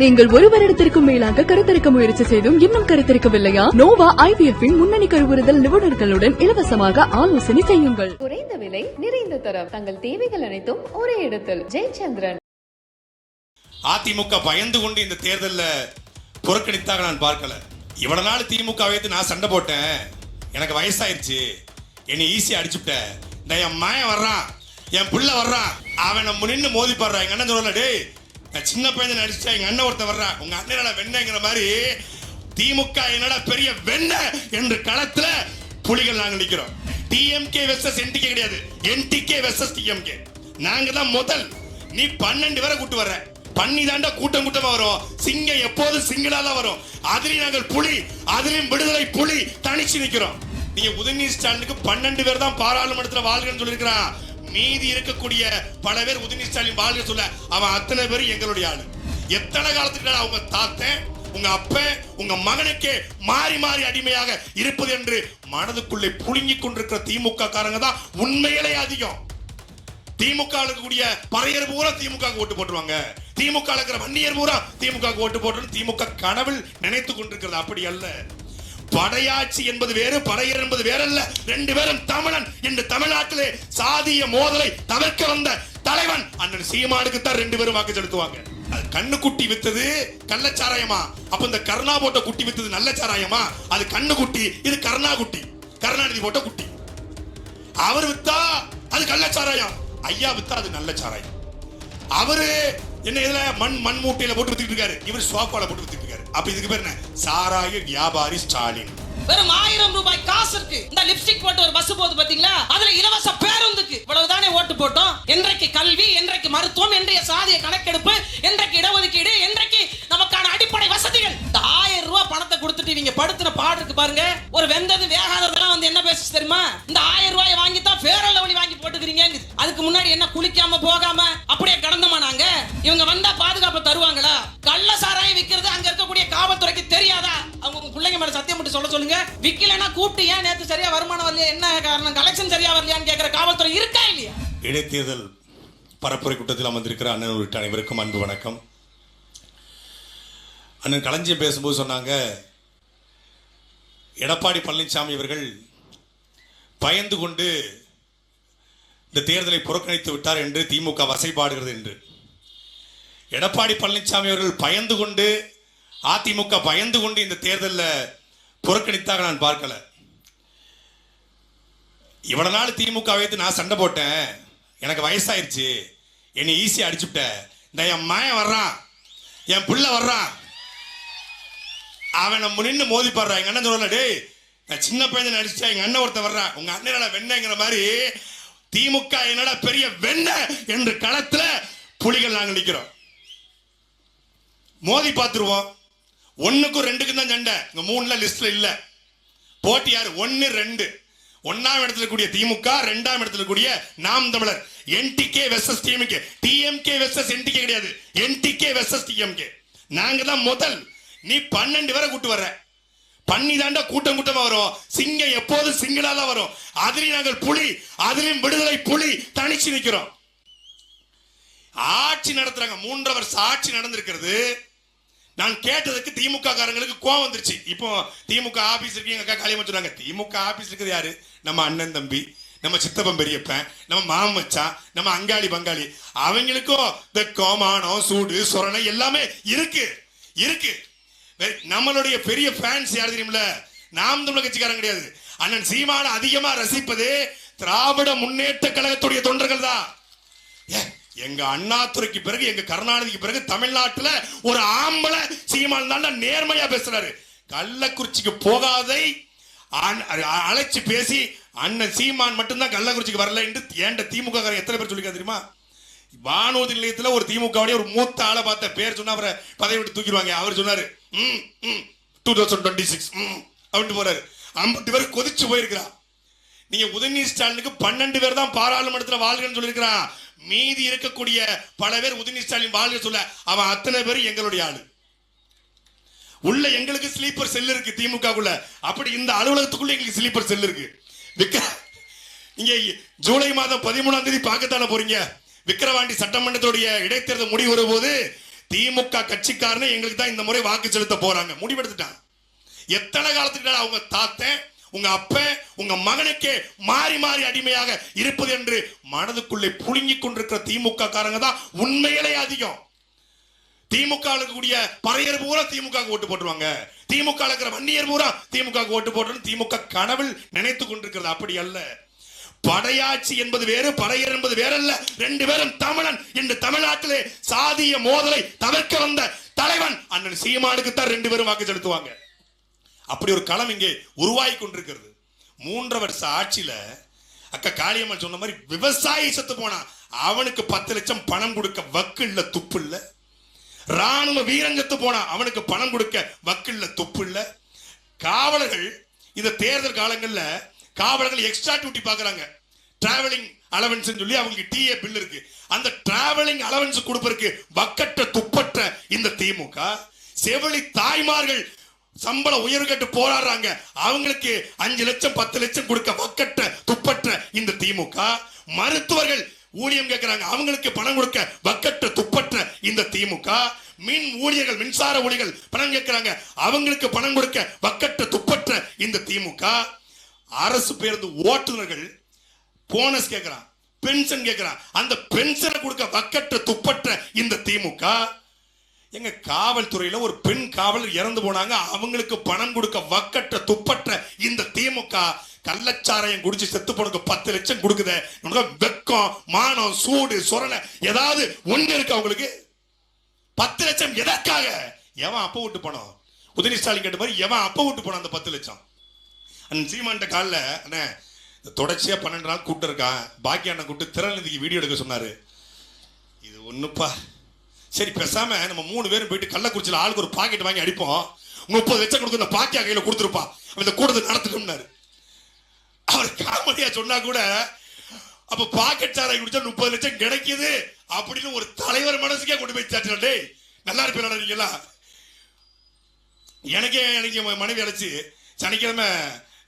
நீங்கள் ஒரு வருடத்திற்கும் மேலாக கருத்தரிக்க முயற்சி செய்தும் இன்னும் கருத்தரிக்கவில்லையா? நோவா ஐவிஎஃப் இன் முன்னணி கருவுறுதல் நிபுணர்களுடன் இலவசமாக ஆலோசனை செய்யுங்கள். குறைந்த விலை நிறைந்த தரம். தங்கள் தேவைகள் அனைத்தும் ஒரே இடத்தில். ஜெயச்சந்திரன். அதிமுக பயந்து கொண்டு இந்த தேர்தல்ல புறக்கணித்தாக நான் பார்க்கல. இவ்வளவு நாள் திமுக வைத்து நான் சண்டை போட்டேன். எனக்கு வயசாயிருச்சு. என்னை ஈஸியா அடிச்சுட்ட இந்த என் மயன் வர்றான். என் புள்ள வர்றான். அவனை நின்று மோதி பாடுறான் எங்க அண்ணன் சொல்லல டேய் நான் சின்ன பையன் அடிச்சா எங்க அண்ணன் ஒருத்தன் வர்றான். உங்க அண்ணன் வெண்ணைங்கிற மாதிரி திமுக என்னடா பெரிய வெண்ணை என்று களத்துல புலிகள் நாங்க நிக்கிறோம். டிஎம்கே வெர்சஸ் என்டிகே கிடையாது. என்டிகே வெர்சஸ் டிஎம்கே நாங்க தான் முதல். நீ பன்னெண்டு பேரை கூட்டு வர்ற. பண்ணி தாண்டா கூட்டம் கூட்டமா வரும். சிங்கம் எப்போதும் சிங்கிளா தான் வரும். அதுலயும் நாங்கள் புலி அதுலயும் விடுதலை புலி தனிச்சு நிக்கிறோம். நீங்க உதயநிதி ஸ்டாலினுக்கு பன்னெண்டு பேர் தான் பாராளுமன்றத்துல வாழ்கிறேன்னு சொல்லியிருக்கிறான். மீதி இருக்கக்கூடிய பல பேர் உதயநிதி ஸ்டாலின் வாழ்க சொல்ல அவன் அத்தனை பேரும் எங்களுடைய ஆளு. எத்தனை காலத்துக்கு அவங்க தாத்தன் உங்க அப்ப உங்க மகனுக்கே மாறி மாறி அடிமையாக இருப்பது என்று மனதுக்குள்ளே புழுங்கிக் கொண்டிருக்கிற திமுக காரங்க தான் உண்மையிலே அதிகம். திமுக இருக்கக்கூடிய பறையர் பூரா திமுக ஓட்டு போட்டுருவாங்க. திமுக இருக்கிற வன்னியர் பூரா திமுக ஓட்டு போட்டு திமுக கனவில் நினைத்து கொண்டிருக்கிறது. அப்படி அல்ல. படையாட்சி என்பது வேறு படையர் என்பது வேறல்ல. ரெண்டு பேரும் தமிழன் என்று தமிழ்நாட்டிலே சாதிய மோதலை தவிர்க்க வந்த தலைவன் அண்ணன் சீமானுக்கு தான் ரெண்டு பேரும் வாக்கு செலுத்துவாங்க. அது கண்ணு குட்டி வித்தது கள்ளச்சாராயமா அப்ப இந்த கருணா போட்ட குட்டி வித்தது நல்ல சாராயமா? அது கண்ணு குட்டி இது கருணா குட்டி. கருணாநிதி போட்ட குட்டி. அவர் வித்தா அது கள்ளச்சாராயம் ஐயா வித்தா அது நல்ல சாராயம். அவரு என்ன இதுல மண் மண் மூட்டையில போட்டு வித்துக்கிட்டு இருக்காரு. இவர் சோப்பால போட்டு வித்துக்கிட்டு அப்ப இதுக்கு பேர் என்ன? சாராய வியாபாரி ஸ்டாலின். வெறும் ஆயிரம் ரூபாய் காசு இருக்கு இந்த லிப்ஸ்டிக் போட்டு ஒரு பஸ் போகுது பாத்தீங்களா? அதுல இலவச பேருந்துக்கு இவ்வளவுதானே ஓட்டு போட்டோம்? என்றைக்கு கல்வி என்றைக்கு மருத்துவம் என்றைய சாதிய கணக்கெடுப்பு என்றைக்கு இடஒதுக்கீடு என்றைக்கு நமக்கான அடிப்படை வசதிகள்? இந்த ஆயிரம் ரூபாய் பணத்தை கொடுத்துட்டு நீங்க படுத்துற பாடுக்கு பாருங்க. ஒரு வெந்தது வேகாததெல்லாம் வந்து என்ன பேசுச்சு தெரியுமா? இந்த ஆயிரம் ரூபாய் வாங்கி தான் ஃபேரல் வழி வாங்கி போட்டுக்கிறீங்க அதுக்கு முன்னாடி என்ன குளிக்காம போகாம அப்படியே கடந்தமா நாங்க இவங்க வந்தா பாதுகாப்பு தருவாங்களா கள்ள சாராயம் விக்கிறது அங்க இருக்கக்கூடிய காவல்துறைக்கு தெரியாதா அவங்க உங்க பிள்ளைங்க மேல சொல்ல சொல்லுங்க. விக்கலனா கூப்பிட்டு ஏன் நேத்து சரியா வருமானம் வரலையா? என்ன காரணம்? கலெக்ஷன் சரியா வரலையான்னு கேட்கிற காவல்துறை இருக்கா இல்லையா? இடைத்தேர்தல் பரப்புரை கூட்டத்தில் அமர்ந்திருக்கிற அண்ணன் உள்ளிட்ட அனைவருக்கும் அன்பு வணக்கம். அண்ணன் களஞ்சியம் பேசும்போது சொன்னாங்க எடப்பாடி பழனிசாமி இவர்கள் பயந்து கொண்டு இந்த தேர்தலை புறக்கணித்து விட்டார் என்று திமுக வசைபாடுகிறது என்று. எடப்பாடி பழனிசாமி அவர்கள் பயந்து கொண்டு அதிமுக பயந்து கொண்டு இந்த தேர்தலில் புறக்கணித்தாக நான் பார்க்கல. இவ்வளவு நாள் திமுக வைத்து நான் சண்டை போட்டேன். எனக்கு வயசாயிருச்சு. என்னை ஈஸியா அடிச்சுட்ட. இந்த என் மயன் வர்றான். என் புள்ள வர்றான். அவனை நின்று மோதி பாடுறான் எங்க அண்ணன் சொல்லல டேய் நான் சின்ன பையன் அடிச்சா எங்க அண்ணன் ஒருத்தன் வர்றான். உங்க அண்ணன் வெண்ணங்கிற மாதிரி திமுக என்னடா பெரிய வெண்ண என்று களத்துல புலிகள் நாங்கள் நிற்கிறோம் மோதி பார்த்துருவோம். ஒன்றுக்கும் ரெண்டுக்கும் தான் சண்டை. இங்கே மூணுல லிஸ்ட்ல இல்ல. போட்டி யாரு? ஒன்னு ரெண்டு. ஒன்னாம் இடத்துல கூடிய திமுக ரெண்டாம் இடத்துல கூடிய Naam Tamilar. NTK versus DMK DMK versus NTK கிடையாது. என்டிகே வெர்சஸ் டிஎம்கே நாங்க தான் முதல். நீ பன்னெண்டு பேரை கூட்டு வர்ற. பண்ணி தாண்டா கூட்டம் கூட்டமா வரும். சிங்கம் எப்போதும் சிங்கிளா தான் வரும். அதுலயும் நாங்கள் புலி அதுலயும் விடுதலை புலி தனிச்சு நிக்கிறோம். ஆட்சி நடத்துறாங்க. மூன்றரை வருஷம் ஆட்சி நடந்திருக்கிறது. நான் கேட்டதுக்கு திமுக காரங்களுக்கு கோவம் வந்துருச்சு. இப்போ திமுக ஆபீஸ் இருக்கு எங்க அக்கா காளியம்மா சொன்னாங்க திமுக ஆபீஸ் இருக்குது யாரு? நம்ம அண்ணன் தம்பி நம்ம சித்தப்பன் பெரியப்பன் நம்ம மாமன் நம்ம அங்காளி பங்காளி. அவங்களுக்கும் இந்த கோமானம் சூடு சொரணை எல்லாமே இருக்கு இருக்கு. நம்மளுடைய பெரிய ஃபேன்ஸ் யார் தெரியுமில்ல? நாம் தமிழர் கட்சிக்காரன் கிடையாது. அண்ணன் சீமான அதிகமா ரசிப்பது திராவிட முன்னேற்ற கழகத்துடைய தொண்டர்கள் தான். ஏ, எங்க அண்ணாத்துறைக்கு பிறகு எங்க கருணாநிதிக்கு பிறகு தமிழ்நாட்டில் ஒரு ஆம்பளை சீமான் தாண்டா நேர்மையா பேசுறாரு. கள்ளக்குறிச்சிக்கு போகாதை. அண்- அழைச்சு பேசி அண்ணன் சீமான் மட்டும்தான் கள்ளக்குறிச்சிக்கு வரல என்று ஏண்ட திமுக எத்தனை பேர் சொல்லிக்க தெரியுமா? வானூர்தி நிலையத்தில் ஒரு திமுக ஒரு மூத்த ஆளை பார்த்த பேர் சொன்னா அவரை பதவி விட்டு தூக்கிடுவாங்க. அவர் சொன்னாரு ம் ம் டூ தௌசண்ட் டுவெண்ட்டி சிக்ஸ் ம் அப்படின்ட்டு போறாரு. ஐம்பது பேர் கொதிச்சு போயிருக்கிறான் நீங்க உதயநிதி ஸ்டாலினுக்கு பன்னெண்டு பேர் தான் பாராளுமன்றத்தில் வாழ்கன்னு சொல்லியிருக்கிறான். மீதி இருக்கக்கூடிய பல பேர் உதயநிதி ஸ்டாலின் வாழ்க சொல்ல அவன் அத்தனை பேர் எங்களுடைய ஆளு. உள்ள எங்களுக்கு ஸ்லீப்பர் செல் இருக்கு திமுகக்குள்ள அப்படி இந்த அலுவலகத்துக்குள்ள எங்களுக்கு ஸ்லீப்பர் செல் இருக்கு. விக்க நீங்க ஜூலை மாதம் பதிமூணாம் தேதி பார்க்கத்தானே போறீங்க? விக்கிரவாண்டி சட்டமன்றத்துடைய இடைத்தேர்தல் முடிவு வரும்போது திமுக கட்சிக்காரனே எங்களுக்கு தான் இந்த முறை வாக்கு செலுத்த போறாங்க. முடிவெடுத்துட்டான். எத்தனை காலத்துக்கு அவங்க தாத்தேன் உங்க அப்ப உங்க மகனுக்கே மாறி மாறி அடிமையாக இருப்பது என்று மனதுக்குள்ளே புழுங்கிக் கொண்டிருக்கிற திமுக காரங்க தான் உண்மையிலே அதிகம். திமுக இருக்கக்கூடிய பறையர் பூரா திமுக ஓட்டு போட்டுருவாங்க. திமுக இருக்கிற வன்னியர் பூரா திமுக ஓட்டு போட்டு திமுக கனவில் நினைத்து கொண்டிருக்கிறது. அப்படி அல்ல. படையாட்சி என்பது வேறு படையர் என்பது வேறல்ல. ரெண்டு பேரும் தமிழன் என்று தமிழ்நாட்டிலே சாதிய மோதலை தவிர்க்க வந்த தலைவன் அண்ணன் சீமானுக்கு தான் ரெண்டு பேரும் வாக்கு செலுத்துவாங்க. அப்படி ஒரு களம் இங்கே உருவாகி கொண்டிருக்கிறது. மூன்று வருஷ ஆட்சியில அக்கா காளியம்மன் சொன்ன மாதிரி விவசாயி செத்து போனான் அவனுக்கு பத்து லட்சம் பணம் கொடுக்க வக்கு இல்லை துப்பு இல்லை. ராணுவ வீரஞ்சத்து போனான் அவனுக்கு பணம் கொடுக்க வக்கு இல்லை துப்பு இல்லை. காவலர்கள் இந்த தேர்தல் காலங்களில் காவலர்கள் எக்ஸ்ட்ரா டியூட்டி பார்க்குறாங்க டிராவலிங் அலவன்ஸ் சொல்லி அவங்களுக்கு டிஏ பில் இருக்கு. அந்த டிராவலிங் அலவன்ஸ் கொடுப்பதற்கு வக்கற்ற துப்பற்ற இந்த திமுக செவிலி தாய்மார்கள் சம்பள உயர்வு கேட்டு போராடுறாங்க. அவங்களுக்கு அஞ்சு லட்சம் பத்து லட்சம் கொடுக்க வக்கற்ற துப்பற்ற இந்த திமுக. மருத்துவர்கள் ஊழியம் கேட்கிறாங்க அவங்களுக்கு பணம் கொடுக்க வக்கற்ற துப்பற்ற இந்த திமுக. மின் ஊழியர்கள் மின்சார ஊழியர்கள் பணம் கேட்கிறாங்க அவங்களுக்கு பணம் கொடுக்க வக்கற்ற துப்பற்ற இந்த திமுக. அரசு பேருந்து ஓட்டுநர்கள் போனஸ் கேட்கிறான் பென்ஷன் கேட்கிறான் அந்த பென்ஷனை கொடுக்க வக்கற்ற துப்பற்ற இந்த திமுக. எங்க காவல்துறையில ஒரு பெண் காவலர் இறந்து போனாங்க. அவங்களுக்கு பணம் கொடுக்க வக்கற்ற துப்பற்ற இந்த திமுக கள்ளச்சாராயம் குடிச்சு செத்து போனதுக்கு பத்து லட்சம் கொடுக்குதே. உனக்கு வெக்கம் மானம் சூடு சொரணை ஏதாவது ஒண்ணு இருக்கு அவங்களுக்கு? பத்து லட்சம் எதற்காக? எவன் அப்ப விட்டு போனோம் உதயநிதி ஸ்டாலின் கேட்ட மாதிரி எவன் அப்ப விட்டு போனான் அந்த பத்து லட்சம்? அந்த சீமான்ட்ட காலில் அண்ணே தொடர்ச்சியா பன்னெண்டு நாள் கூப்பிட்டு இருக்கான். பாக்கி அண்ணன் கூப்பிட்டு திறநிதிக்கு வீடியோ எடுக்க சொன்னாரு. இது ஒண்ணுப்பா. சரி பேசாம நம்ம மூணு பேரும் போயிட்டு கள்ளக்குறிச்சியில் ஆளுக்கு ஒரு பாக்கெட் வாங்கி அடிப்போம். முப்பது லட்சம் கொடுத்து இந்த பாக்கியா கையில் கொடுத்துருப்பா. இந்த கூட்டத்தை நடத்துக்கணும்னாரு அவர் காமெடியா சொன்னா கூட அப்ப பாக்கெட் சாராய் குடிச்சா முப்பது லட்சம் கிடைக்குது அப்படின்னு ஒரு தலைவர் மனசுக்கே கொண்டு போய் சேர்த்து டேய் நல்லா இருப்பீங்களா நீங்களா எனக்கே எனக்கு மனைவி அழைச்சி சனிக்கிழமை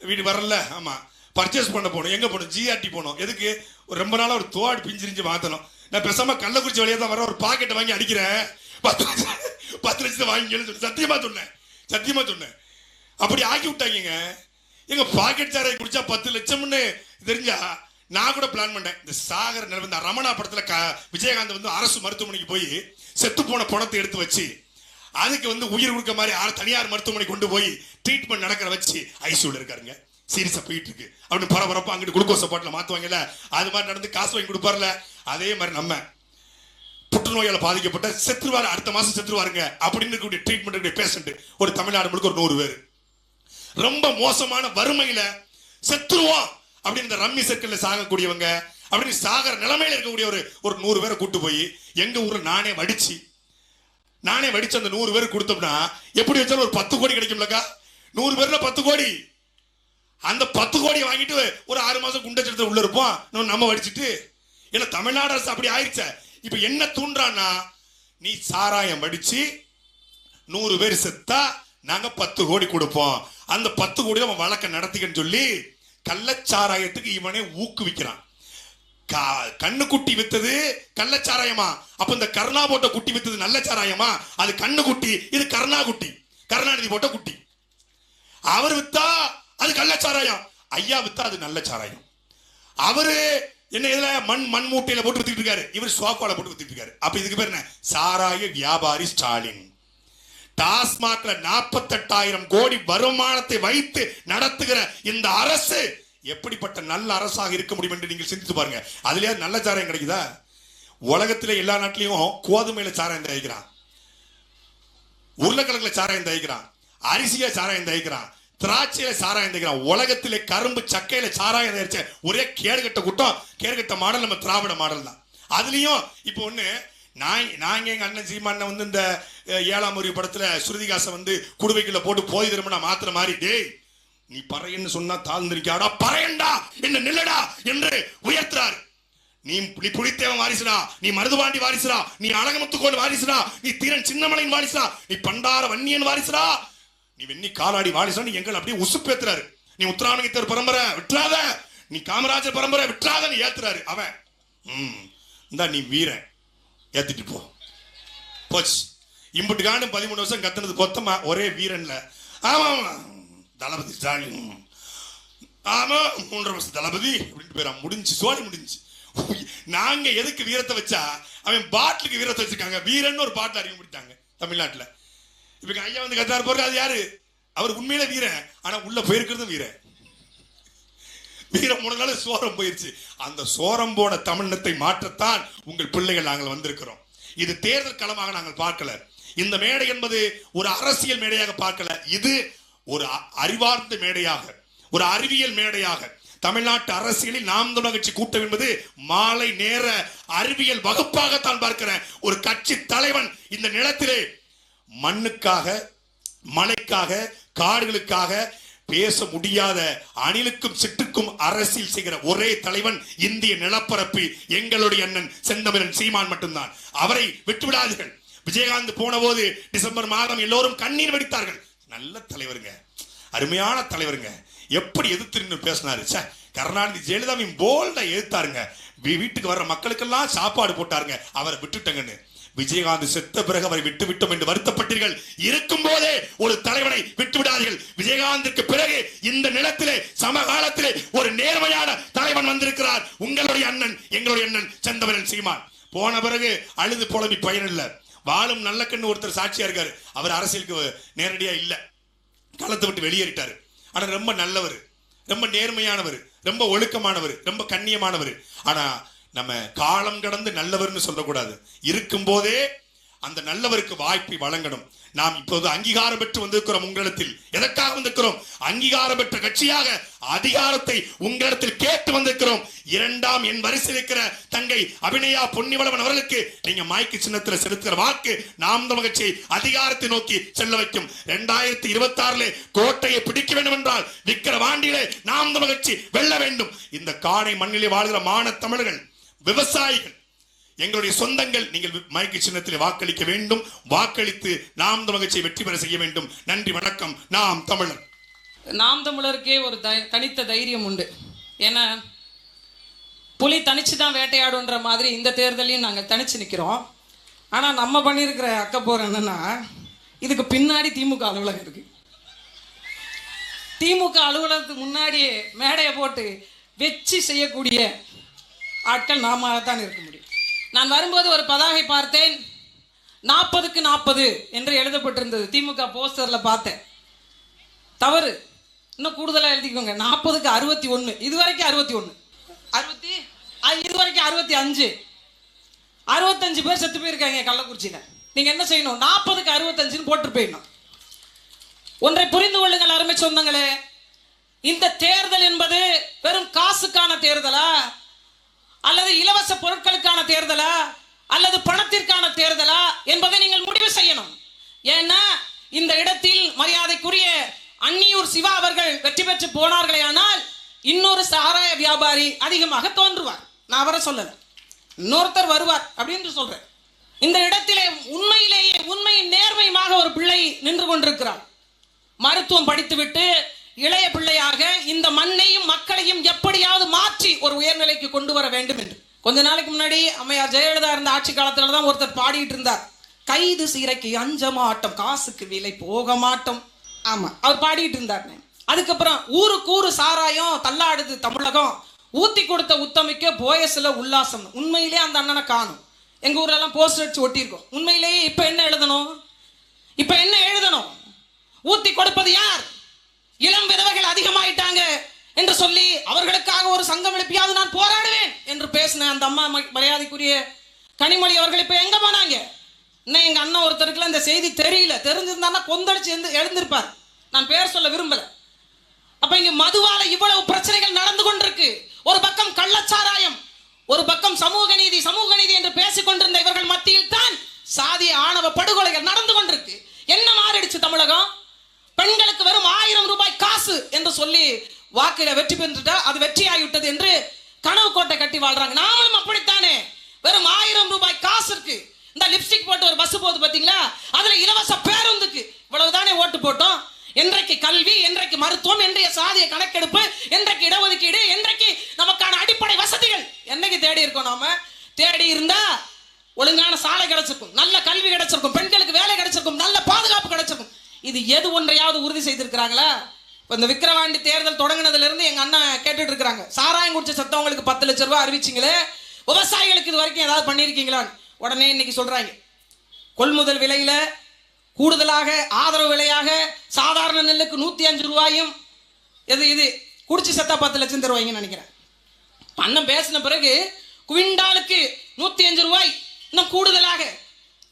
வீடு வரல. ஆமா பர்ச்சேஸ் பண்ண போகணும் எங்க போகணும் ஜிஆர்டி போகணும் எதுக்கு? ஒரு ரொம்ப நாளா ஒரு தோடு பிஞ்சிரிஞ்சு மாத்தணும். நான் பேசாம கள்ளக்குறிச்சி வழியா தான் வர ஒரு பாக்கெட்டை வாங்கி அடிக்கிறேன். பத்து லட்சம் பத்து லட்சத்தை வாங்கிக்கணும்னு சொல்லி. சத்தியமா சொன்னேன். சத்தியமா சொன்னேன். அப்படி ஆக்கி விட்டாங்க எங்க பாக்கெட் சாரை குடிச்சா பத்து லட்சம்னு தெரிஞ்சா நான் கூட பிளான் பண்ணேன். இந்த சாகர் நிலவு இந்த ரமணா படத்துல க- விஜயகாந்த் வந்து அரசு மருத்துவமனைக்கு போய் செத்து போன பணத்தை எடுத்து வச்சு அதுக்கு வந்து உயிர் கொடுக்க மாதிரி தனியார் மருத்துவமனை கொண்டு போய் ட்ரீட்மெண்ட் நடக்கிற வச்சு ஐசியூல இருக்காருங்க. சீரியஸா போயிட்டு இருக்கு அப்படின்னு பரபரப்பா அங்கிட்டு குளுக்கோஸ் பாட்டில் மாத்துவாங்கல்ல? அது மாதிரி நடந்து காசு வாங்கி கொடுப்பார்ல? அதே மாதிரி நம்ம புற்றுநோயால் பாதிக்கப்பட்ட செத்துருவாரு அடுத்த மாசம் செத்துருவாருங்க அப்படின்னு இருக்கக்கூடிய ட்ரீட்மெண்ட் பேஷண்ட் ஒரு தமிழ்நாடு முழுக்க ஒரு நூறு பேர். ரொம்ப மோசமான வறுமையில செத்துருவோம் அப்படின்னு இந்த ரம்மி சர்க்கிள்ல சாகக்கூடியவங்க அப்படின்னு சாகர நிலைமையில இருக்கக்கூடிய ஒரு ஒரு நூறு பேரை கூட்டு போய் எங்க ஊர்ல நானே வடிச்சு நானே வடிச்சு அந்த நூறு பேர் கொடுத்தோம்னா எப்படி வச்சாலும் ஒரு பத்து கோடி கிடைக்கும்லக்கா? நூறு பேர்ல பத்து கோடி. அந்த பத்து கோடியை வாங்கிட்டு ஒரு ஆறு மாசம் குண்டச்சடத்தை உள்ள இருப்போம். நம்ம- நம்ம வடிச்சிட்டு. ஏன்னா தமிழ்நாடு அரசு அப்படி ஆயிடுச்ச இப்ப என்ன தூண்டுறான்னா நீ சாராயம் வடிச்சு நூறு பேர் செத்தா நாங்க பத்து கோடி கொடுப்போம். அந்த பத்து கோடி அவன் வழக்க நடத்திக்கன்னு சொல்லி கள்ளச்சாராயத்துக்கு இவனே ஊக்குவிக்கிறான். கா- கண்ணு குட்டி வித்தது கள்ளச்சாராயமா அப்ப இந்த கருணா போட்ட குட்டி வித்தது நல்ல சாராயமா? அது கண்ணு குட்டி இது கருணா குட்டி. கருணாநிதி போட்ட குட்டி. அவர் வித்தா அது கள்ளச்சாராயம் ஐயா வித்தா அது நல்ல சாராயம். அவரு என்ன இதுல மண் மண் மூட்டையில போட்டு வித்துட்டு இருக்காரு. இவர் சோஃபால போட்டு வித்துட்டு இருக்காரு. அப்ப இதுக்கு பேர் என்ன? சாராய வியாபாரி ஸ்டாலின். டாஸ்மாக்ல நாற்பத்தெட்டாயிரம் கோடி வருமானத்தை வைத்து நடத்துகிற இந்த அரசு எப்படிப்பட்ட நல்ல அரசாக இருக்க முடியும் என்று நீங்கள் சிந்தித்து பாருங்க. அதுலயே நல்ல சாராயம் கிடைக்குதா? உலகத்துல எல்லா நாட்டிலையும் கோதுமையில சாராயம் தயாரிக்கிறான். உருளைக்கிழங்குல சாராயம் தயாரிக்கிறான். அரிசியா சாராயம் தயாரிக்கிறான். திராட்சையில சாராயம் தயாரிக்கிறான் உலகத்திலே கரும்பு சக்கையில சாராயம் தயாரிச்ச ஒரே கேடுகட்ட கூட்டம் கேடுகட்ட மாடல் நம்ம திராவிட மாடல் தான். அதுலயும் இப்போ ஒண்ணு நான் நாங்க எங்க அண்ணன் சீமாண்ணன் வந்து இந்த ஏழாம் ஒரு படத்துல ஸ்ருதிகாசை வந்து குடுவைக்குள்ள போட்டு போய் திரும்பினா மாத்திர மாத்துற மாதிரி டேய் நீ பறையன்னு சொன்னா தாழ்ந்திருக்காடா பறையண்டா என்ன நில்லடா என்று உயர்த்துறாரு. நீ நீ புலித்தேவன் வாரிசுடா நீ மருதுபாண்டி வாரிசுடா நீ அழகமுத்துக்கோன் வாரிசுடா நீ தீரன் சின்னமலையின் வாரிசுடா நீ பண்டார வன்னியன் வாரிசுடா நீ வெண்ணி காலாடி வாரிசுடா நீ எங்களை அப்படியே உசுப்பேத்துறாரு நீ உத்தராணித்தர் பரம்பரை விட்டுறாத. நீ காமராஜர் பரம்பரை விட்டுறாத நீ ஏத்துறாரு. அவன் ம் இந்தா நீ வீரன். ஏத்திட்டு போ. போச்சு. இம்புட்டு காண்டும் பதிமூணு வருஷம் கத்துனது கொத்தமா ஒரே வீரன்ல. ஆமா தளபதி ஸ்டாலின். ஆமா மூன்றரை வருஷம் தளபதி. அப்படின்ட்டு பேரா முடிஞ்சு சோழி முடிஞ்சு. நாங்க எதுக்கு வீரத்தை வச்சா அவன் பாட்டிலுக்கு வீரத்தை வச்சிருக்காங்க. வீரன் ஒரு பாட்டில் முடித்தாங்க தமிழ்நாட்டுல. இப்ப ஐயா வந்து கத்தார் போறது அது யாரு? அவர் உண்மையில வீரன். ஆனா உள்ள போயிருக்கிறதும் வீரன். வீரம் முன்னால சோரம் போயிருச்சு. அந்த சோரம் போன தமிழினத்தை மாற்றத்தான் உங்கள் பிள்ளைகள் நாங்கள் வந்திருக்கிறோம். இது தேர்தல் களமாக நாங்கள் பார்க்கல. இந்த மேடை என்பது ஒரு அரசியல் மேடையாக பார்க்கல. இது ஒரு அறிவார்ந்த மேடையாக ஒரு அறிவியல் மேடையாக. தமிழ்நாட்டு அரசியலில் நாம் தமிழர் கட்சி கூட்டம் என்பது மாலை நேர அறிவியல் வகுப்பாகத்தான் பார்க்கிறேன். ஒரு கட்சி தலைவன் இந்த நிலத்திலே மண்ணுக்காக மலைக்காக காடுகளுக்காக பேச முடியாத அணிலுக்கும் சிட்டுக்கும் அரசியல் செய்கிற ஒரே தலைவன் இந்திய நிலப்பரப்பு எங்களுடைய அண்ணன் செந்தமிழன் சீமான் மட்டும்தான். அவரை விட்டுவிடாதீர்கள். விஜயகாந்த் போன போது டிசம்பர் மாதம் எல்லோரும் கண்ணீர் வெடித்தார்கள். நல்ல தலைவருங்க. அருமையான தலைவருங்க. எப்படி எதிர்த்து நின்று பேசினாரு? சார் கருணாநிதி ஜெயலலிதாவையும் போல்டா எதிர்த்தாருங்க வீட்டுக்கு வர்ற மக்களுக்கெல்லாம் சாப்பாடு போட்டாருங்க. அவரை விட்டுட்டங்கன்னு. விஜயகாந்த் செத்த பிறகு அவரை விட்டு விட்டோம் என்று வருத்தப்பட்டீர்கள். இருக்கும் போதே ஒரு தலைவனை விட்டு விடாதீர்கள் விஜயகாந்திற்கு பிறகு இந்த நிலத்திலே சமகாலத்திலே ஒரு நேர்மையான தலைவன் வந்திருக்கிறார். உங்களுடைய அண்ணன் எங்களுடைய அண்ணன் செந்தவரன் சீமான். போன பிறகு அழுது புலம்பி பயன் வாழும் நல்ல கண்ணு ஒருத்தர் சாட்சியா இருக்காரு. அவர் அரசியலுக்கு நேரடியா இல்ல. களத்தை விட்டு வெளியேறிட்டாரு. ஆனா ரொம்ப நல்லவர். ரொம்ப நேர்மையானவர். ரொம்ப ஒழுக்கமானவர். ரொம்ப கண்ணியமானவர். ஆனா நம்ம காலம் கடந்து நல்லவர்னு சொல்லக்கூடாது. இருக்கும் போதே அந்த நல்லவருக்கு வாய்ப்பை வழங்கணும். நாம் இப்போது அங்கீகாரம் பெற்று வந்திருக்கிறோம் உங்களிடத்தில். எதற்காக வந்திருக்கிறோம்? அங்கீகாரம் பெற்ற கட்சியாக அதிகாரத்தை உங்களிடத்தில் கேட்டு வந்திருக்கிறோம். இரண்டாம் என் வரிசை இருக்கிற தங்கை அபிநயா பொன்னிவளவன் அவர்களுக்கு நீங்க மாய்க்கு சின்னத்துல செலுத்துகிற வாக்கு நாம் தமிழ் கட்சி அதிகாரத்தை நோக்கி செல்ல வைக்கும். இரண்டாயிரத்தி இருபத்தி ஆறுல கோட்டையை பிடிக்க வேண்டும் என்றால் விக்கிரவாண்டியிலே நாம் தமிழ் கட்சி வெல்ல வேண்டும். இந்த காணை மண்ணிலே வாழ்கிற மான தமிழர்கள் விவசாயிகள் எங்களுடைய சொந்தங்கள் நீங்கள் மயக்க சின்னத்தில் வாக்களிக்க வேண்டும். வாக்களித்து நாம் தமிழ் வெற்றி பெற செய்ய வேண்டும். நன்றி வணக்கம். நாம் தமிழர். நாம் தமிழருக்கே ஒரு தனித்த தைரியம் உண்டு. ஏன்னா புலி தனிச்சு தான் வேட்டையாடுன்ற மாதிரி இந்த தேர்தலையும் நாங்கள் தனிச்சு நிற்கிறோம் ஆனால் நம்ம பண்ணியிருக்கிற அக்கப்போர் என்னன்னா இதுக்கு பின்னாடி திமுக அலுவலகம் இருக்கு. திமுக அலுவலகத்துக்கு முன்னாடியே மேடையை போட்டு வெச்சு செய்யக்கூடிய ஆட்கள் நாம தான் இருக்க முடியும். நான் வரும்போது ஒரு பதாகை பார்த்தேன். நாற்பதுக்கு நாற்பது என்று எழுதப்பட்டிருந்தது. திமுக போஸ்டரில் பார்த்தேன். தவறு. இன்னும் கூடுதலாக எழுதிக்கோங்க. நாற்பதுக்கு அறுபத்தி ஒன்று இது வரைக்கும் அறுபத்தி ஒன்று அறுபத்தி? இது வரைக்கும் அறுபத்தி அஞ்சு. அறுபத்தஞ்சு பேர் செத்து போயிருக்காங்க கள்ளக்குறிச்சியில். நீங்கள் என்ன செய்யணும்? நாற்பதுக்கு அறுபத்தஞ்சுன்னு போட்டு போயிடணும். ஒன்றை புரிந்து கொள்ளுங்கள் அருமை சொந்தங்களே. இந்த தேர்தல் என்பது வெறும் காசுக்கான தேர்தலா? அல்லது இலவச பொருட்களுக்கான தேர்தலா? அல்லது பணத்திற்கான தேர்தலா? என்பதை நீங்கள் முடிவு செய்யணும். ஏன்னா இந்த இடத்தில் மரியாதைக்குரிய அன்னியூர் சிவா அவர்கள் வெற்றி பெற்று போனார்களே ஆனால் இன்னொரு சாராய வியாபாரி அதிகமாக தோன்றுவார். நான் அவரை சொல்லல. இன்னொருத்தர் வருவார் அப்படின்னு சொல்றேன். இந்த இடத்திலே உண்மையிலேயே உண்மையும் நேர்மையுமாக ஒரு பிள்ளை நின்று கொண்டிருக்கிறார் மருத்துவம் படித்துவிட்டு இளைய பிள்ளையாக இந்த மண்ணையும் மக்களையும் எப்படியாவது மாற்றி ஒரு உயர்நிலைக்கு கொண்டு வர வேண்டும் என்று. கொஞ்ச நாளைக்கு முன்னாடி அம்மையார் ஜெயலலிதா இருந்த ஆட்சி காலத்துல தான் ஒருத்தர் பாடிட்டு இருந்தார். கைது சீரைக்கு அஞ்ச மாட்டோம் காசுக்கு விலை போக மாட்டோம். ஆமா. அவர் பாடிட்டு இருந்தார். அதுக்கப்புறம் ஊருக்கு ஊரு சாராயம் தள்ளாடுது தமிழகம். ஊத்தி கொடுத்த உத்தமிக்க போயஸ்ல உல்லாசம். உண்மையிலே அந்த அண்ணனை காணும். எங்க ஊர்ல எல்லாம் போஸ்டர் அடிச்சு ஒட்டியிருக்கோம். உண்மையிலேயே இப்ப என்ன எழுதணும்? இப்ப என்ன எழுதணும்? ஊத்தி கொடுப்பது யார்? இளம் விதவைகள் அதிகமாயிட்டாங்க என்று சொல்லி அவர்களுக்காக ஒரு சங்கம் எழுப்பியாவது நான் போராடுவேன் என்று பேசின அந்த அம்மா ம- மரியாதைக்குரிய கனிமொழி அவர்கள் இப்ப எங்க போனாங்க? இன்னும் எங்க அண்ணன் ஒருத்தருக்குலாம் இந்த செய்தி தெரியல. தெரிஞ்சிருந்தான்னா கொந்தடிச்சு எழுந்து எழுந்திருப்பார். நான் பேர் சொல்ல விரும்பல. அப்ப இங்க மதுவால இவ்வளவு பிரச்சனைகள் நடந்து கொண்டிருக்கு. ஒரு பக்கம் கள்ளச்சாராயம் ஒரு பக்கம் சமூக நீதி சமூக நீதி என்று பேசிக் கொண்டிருந்த இவர்கள் மத்தியில் தான் சாதிய ஆணவ படுகொலைகள் நடந்து கொண்டிருக்கு. என்ன மாறிடுச்சு தமிழகம்? பெண்களுக்கு வெறும் ஆயிரம் ரூபாய் காசு என்று சொல்லி வாக்கில வெற்றி பெற்றுட்டா அது வெற்றியாகிவிட்டது என்று கனவு கோட்டை கட்டி வாழ்றாங்க. நாமளும் அப்படித்தானே? வெறும் ஆயிரம் ரூபாய் காசு இருக்கு. இந்த லிப்ஸ்டிக் போட்டு ஒரு பஸ் போகுது பாத்தீங்களா? அதுல இலவச பேருந்துக்கு இவ்வளவுதானே ஓட்டு போட்டோம்? என்றைக்கு கல்வி என்றைக்கு மருத்துவம் என்றைய சாதிய கணக்கெடுப்பு என்றைக்கு இடஒதுக்கீடு என்றைக்கு நமக்கான அடிப்படை வசதிகள் என்னைக்கு தேடி இருக்கோம் நாம? தேடி இருந்தா ஒழுங்கான சாலை கிடைச்சிருக்கும். நல்ல கல்வி கிடைச்சிருக்கும். பெண்களுக்கு வேலை கிடைச்சிருக்கும். நல்ல பாதுகாப்பு கிடைச்சிருக்கும். இது எது ஒன்றையாவது உறுதி செய்திருக்கிறாங்களா? இப்போ இந்த விக்கிரவாண்டி தேர்தல் தொடங்கினதுலேருந்து எங்கள் அண்ணன் கேட்டுட்டு இருக்கிறாங்க சாராயம் குடிச்ச சத்தவங்களுக்கு பத்து லட்ச ரூபா அறிவிச்சிங்களே? விவசாயிகளுக்கு இது வரைக்கும் ஏதாவது பண்ணியிருக்கீங்களான்னு உடனே இன்னைக்கு சொல்கிறாங்க கொள்முதல் விலையில் கூடுதலாக ஆதரவு விலையாக சாதாரண நெல்லுக்கு நூற்றி அஞ்சு ரூபாயும் எது இது குடிச்சு செத்தா பத்து லட்சம் தருவாங்கன்னு நினைக்கிறேன். அண்ணன் பேசின பிறகு குவிண்டாலுக்கு நூற்றி அஞ்சு ரூபாய் இன்னும் கூடுதலாக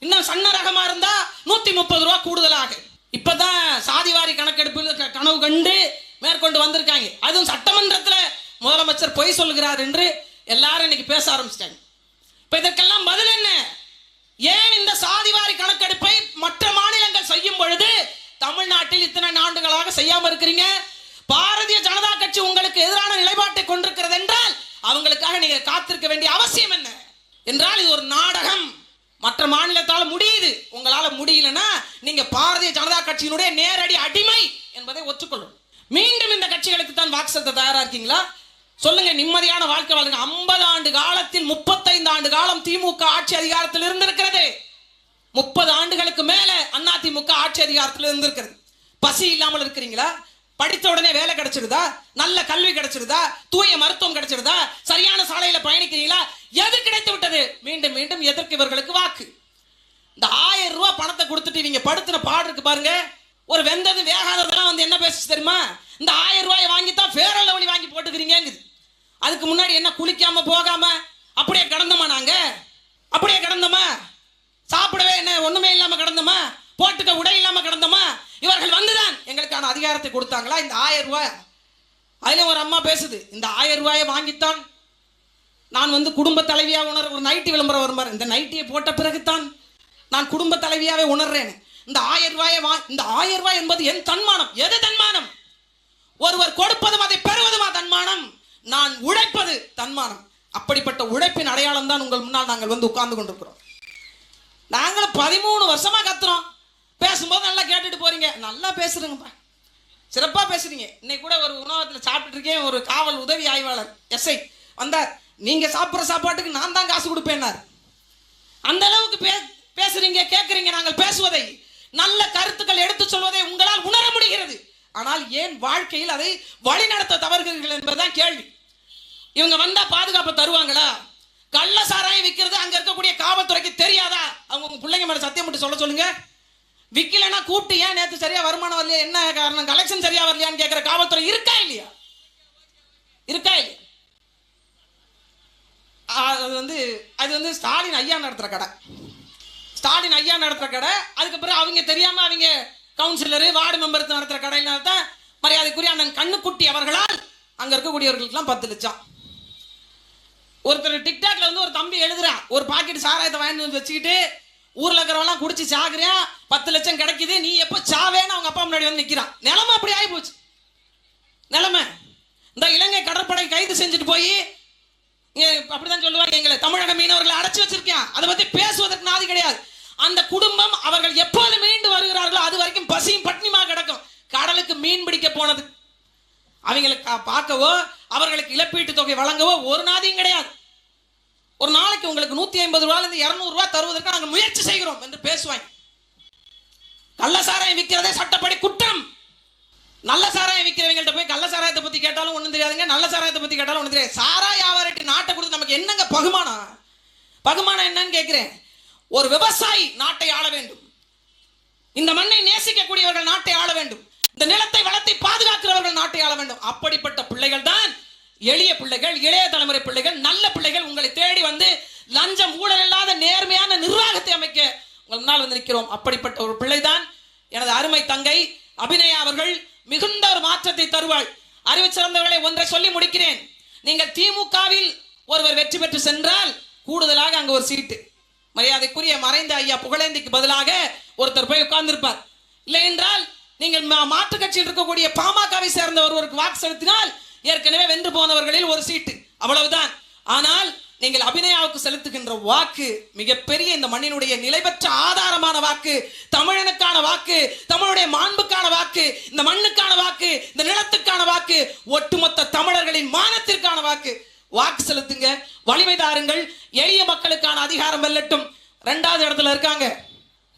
இன்னும் சன்ன ரகமாக இருந்தால் நூற்றி முப்பது ரூபா கூடுதலாக. இப்பதான் சாதிவாரி கணக்கெடுப்பு க- கனவு கண்டு மேற்கொண்டு வந்திருக்காங்க. அதுவும் சட்டமன்றத்தில் முதலமைச்சர் பொய் சொல்லுகிறார் என்று எல்லாரும் இன்னைக்கு பேச ஆரம்பிச்சிட்டாங்க. இப்ப இதற்கெல்லாம் பதில் என்ன? ஏன் இந்த சாதிவாரி கணக்கெடுப்பை மற்ற மாநிலங்கள் செய்யும் பொழுது தமிழ்நாட்டில் இத்தனை ஆண்டுகளாக செய்யாம இருக்கிறீங்க? பாரதிய ஜனதா கட்சி உங்களுக்கு எதிரான நிலைப்பாட்டை கொண்டிருக்கிறது என்றால் அவங்களுக்காக நீங்க காத்திருக்க வேண்டிய அவசியம் என்ன? என்றால் இது ஒரு நாடகம். மற்ற மாநிலத்தால் முடியுது. உங்களால் முடியலன்னா நீங்க பாரதிய ஜனதா கட்சியினுடைய நேரடி அடிமை என்பதை ஒற்றுக்கொள்ளும் மீண்டும் இந்த கட்சிகளுக்கு தான் வாக்கு செலுத்த தயாரா இருக்கீங்களா? சொல்லுங்க நிம்மதியான வாழ்க்கை வாழுங்க ஐம்பது ஆண்டு காலத்தில் முப்பத்தைந்து ஆண்டு காலம் திமுக ஆட்சி அதிகாரத்தில் இருந்திருக்கிறது. முப்பது ஆண்டுகளுக்கு மேல அதிமுக ஆட்சி அதிகாரத்தில் இருந்திருக்கிறது. பசி இல்லாமல் இருக்கிறீங்களா? படித்த உடனே வேலை கிடைச்சிருதா? நல்ல கல்வி கிடைச்சிருதா? தூய மருத்துவம் கிடைச்சிருதா? சரியான சாலையில பயணிக்கிறீங்களா? எது கிடைத்து விட்டது? மீண்டும் மீண்டும் எதற்கு இவர்களுக்கு வாக்கு? இந்த ஆயிரம் ரூபாய் பணத்தை கொடுத்துட்டு இவங்க படுத்துன பாடு இருக்கு பாருங்க. ஒரு வெந்தது வேகாததெல்லாம் வந்து என்ன பேசுச்சு தெரியுமா? இந்த ஆயிரம் ரூபாயை வாங்கி தான் ஃபேரல் லவ்லி வாங்கி போட்டுக்கிறீங்கங்குது. அதுக்கு முன்னாடி என்ன குளிக்காம போகாம அப்படியே கடந்தோமா நாங்க? அப்படியே கிடந்தோமா? சாப்பிடவே என்ன ஒண்ணுமே இல்லாம கிடந்தோமா? போட்டுக்க உடை இல்லாம கடந்தோமா? இவர்கள் வந்துதான். எங்களுக்கான அதிகாரத்தை கொடுத்தாங்களா? இந்த ஆயிரம் ரூபாய். அதுல ஒரு அம்மா பேசுது. இந்த ஆயிரம் ரூபாயை வாங்கித்தான். நான் வந்து குடும்ப தலைவியா உணர் ஒரு நைட்டி விளம்பரம் வரும் இந்த நைட்டியை போட்ட பிறகுத்தான் நான் குடும்ப தலைவியாவே உணர்றேன் இந்த ஆயிரம் ரூபாயை வா இந்த ஆயிரம் ரூபாய் என்பது என் தன்மானம். எது தன்மானம்? ஒருவர் கொடுப்பதும் அதை பெறுவதுமா தன்மானம்? நான் உழைப்பது தன்மானம். அப்படிப்பட்ட உழைப்பின் அடையாளம் தான் உங்கள் முன்னால் நாங்கள் வந்து உட்கார்ந்து கொண்டிருக்கிறோம். நாங்களும் பதிமூணு வருஷமா கத்துறோம். பேசும்போது நல்லா கேட்டுட்டு போறீங்க. நல்லா பேசுறீங்கப்பா. சிறப்பா பேசுறீங்க. இன்னைக்கு கூட ஒரு உணவகத்தில் சாப்பிட்டுட்டு இருக்கேன் ஒரு காவல் உதவி ஆய்வாளர் எஸ்ஐ வந்தார். நீங்க சாப்பிட்ற சாப்பாட்டுக்கு நான் தான் காசு கொடுப்பேன்னார். அந்த அளவுக்கு பே பேசுறீங்க கேட்குறீங்க நாங்கள் பேசுவதை நல்ல கருத்துக்கள் எடுத்து சொல்வதை உங்களால் உணர முடிகிறது. ஆனால் ஏன் வாழ்க்கையில் அதை வழிநடத்த தவறுகிறீர்கள் என்பதுதான் கேள்வி. இவங்க வந்தா பாதுகாப்பு தருவாங்களா? கள்ள சாராயம் விற்கிறது அங்க இருக்கக்கூடிய காவல்துறைக்கு தெரியாதா? அவங்க பிள்ளைங்க மேல சத்தியம் மட்டும் சொல்ல சொல்லுங்க. விக்கலைன்னா கூப்பிட்டு ஏன் நேற்று சரியா வருமானம் வரலையா? என்ன காரணம்? கலெக்ஷன் சரியா வரலையான்னு கேட்கிற காவல்துறை இருக்கா இல்லையா? இருக்கா இல்லையா? அது வந்து அது வந்து ஸ்டாலின் ஐயா நடத்துற கடை. ஸ்டாலின் ஐயா நடத்துற கடை. அதுக்கப்புறம் அவங்க தெரியாம அவங்க கவுன்சிலரு வார்டு மெம்பர்ஸ் நடத்துற கடையினால தான் மரியாதைக்குரிய அண்ணன் கண்ணுக்குட்டி அவர்களால் அங்க இருக்கக்கூடியவர்களுக்கெல்லாம் பத்து லட்சம். ஒருத்தர் டிக்டாக்ல வந்து ஒரு தம்பி எழுதுறான். ஒரு பாக்கெட் சாராயத்தை வாங்கிட்டு வந்து வச்சுக்கிட்டு ஊர்ல இருக்கிறவெல்லாம் குடிச்சு சாகுறேன். பத்து லட்சம் கிடைக்குது நீ எப்போ சாவேன்னு அவங்க அப்பா முன்னாடி வந்து நிற்கிறான் நிலைமை அப்படி ஆகி போச்சு நிலைமை. இந்த இலங்கை கடற்படை கைது செஞ்சுட்டு போய் அப்படிதான் சொல்லுவாங்க எங்களை தமிழக மீனவர்களை அடைச்சி வச்சிருக்கேன் அதை பத்தி பேசுவதற்கு நாதி கிடையாது. அந்த குடும்பம் அவர்கள் எப்போது மீண்டு வருகிறார்களோ அது வரைக்கும் பசியும் பட்னிமா கிடக்கும். கடலுக்கு மீன் பிடிக்க போனது. அவங்களுக்கு பார்க்கவோ அவர்களுக்கு இழப்பீட்டு தொகை வழங்கவோ ஒரு நாதியும் கிடையாது. ஒரு நாளைக்கு உங்களுக்கு நூத்தி ஐம்பது ரூபாயிலிருந்து இரநூறுவா இருநூறு ரூபாய் தருவதற்கு நாங்கள் முயற்சி செய்கிறோம் என்று பேசுவாங்க. கள்ள சாராயம் விற்கிறதே சட்டப்படி குற்றம். நல்ல சாராயம் விற்கிறவங்கள்ட்ட போய் கள்ள சாராயத்தை பத்தி கேட்டாலும் ஒண்ணும் தெரியாதுங்க. நல்ல சாராயத்தை பத்தி கேட்டாலும் ஒண்ணும் தெரியாது. சாராய வியாபாரிட்டு நாட்டை கொடுத்து நமக்கு என்னங்க பகுமானம்? பகுமானம் என்னன்னு கேட்கிறேன். ஒரு விவசாயி நாட்டை ஆள வேண்டும். இந்த மண்ணை நேசிக்கக்கூடியவர்கள் நாட்டை ஆள வேண்டும். இந்த நிலத்தை வளத்தை பாதுகாக்கிறவர்கள் நாட்டை ஆள வேண்டும். அப்படிப்பட்ட பிள்ளைகள் தான் எளிய பிள்ளைகள் இளைய தலைமுறை பிள்ளைகள் நல்ல பிள்ளைகள் உங்களை தேடி வந்து லஞ்சம் ஊழல் இல்லாத நேர்மையான நிர்வாகத்தை அமைக்க உங்கள் முன்னால் வந்து நிற்கிறோம் அப்படிப்பட்ட ஒரு பிள்ளைதான் எனது அருமை தங்கை அபிநயா அவர்கள். மிகுந்த ஒரு மாற்றத்தை தருவாள். அறிவு சிறந்தவர்களை ஒன்றை சொல்லி முடிக்கிறேன். நீங்கள் திமுகவில் ஒருவர் வெற்றி பெற்று சென்றால் கூடுதலாக அங்கே ஒரு சீட்டு. மரியாதைக்குரிய மறைந்த ஐயா புகழேந்திக்கு பதிலாக ஒருத்தர் போய் உட்கார்ந்திருப்பார். இல்லை என்றால் நீங்கள் மா- மாற்றுக் கட்சியில் இருக்கக்கூடிய பாமகவை சேர்ந்த ஒருவருக்கு வாக்கு செலுத்தினால் ஏற்கனவே வென்று போனவர்களில் ஒரு சீட்டு. அவ்வளவுதான். ஆனால் நீங்கள் அபிநயாவுக்கு செலுத்துகின்ற வாக்கு மிகப்பெரிய இந்த மண்ணினுடைய நிலைபெற்ற ஆதாரமான வாக்கு தமிழனுக்கான வாக்கு தமிழுடைய மாண்புக்கான வாக்கு இந்த மண்ணுக்கான வாக்கு இந்த நிலத்துக்கான வாக்கு ஒட்டுமொத்த தமிழர்களின் மானத்திற்கான வாக்கு. வாக்கு செலுத்துங்க வலிமை தாருங்கள் எளிய மக்களுக்கான அதிகாரம் வெல்லட்டும். ரெண்டாவது இடத்துல இருக்காங்க.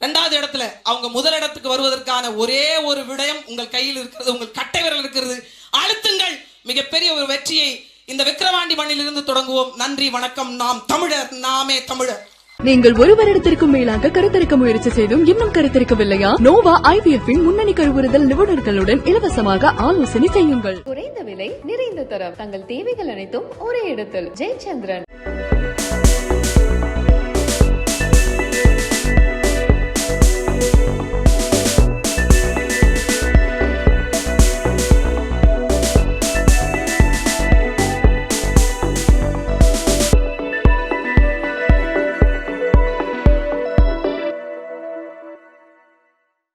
ரெண்டாவது இடத்துல அவங்க முதல் இடத்துக்கு வருவதற்கான ஒரே ஒரு விடயம் உங்கள் கையில் இருக்கிறது உங்கள் கட்டை விரல் இருக்கிறது. அழுத்துங்கள். மிகப்பெரிய ஒரு வெற்றியை இந்த விக்கிரவாண்டி மண்ணிலிருந்து தொடங்குவோம். நன்றி வணக்கம். நாம் தமிழர் நாமே தமிழர். நீங்கள் ஒரு வருடத்திற்கும் மேலாக கருத்தரிக்க முயற்சி செய்தும் இன்னும் கருத்தரிக்கவில்லையா? நோவா ஐவிஎஃப் முன்னணி கருவுறுதல் நிபுணர்களுடன் இலவசமாக ஆலோசனை செய்யுங்கள். குறைந்த விலை நிறைந்த தரம். தங்கள் தேவைகள் அனைத்தும் ஒரே இடத்தில். ஜெயச்சந்திரன்.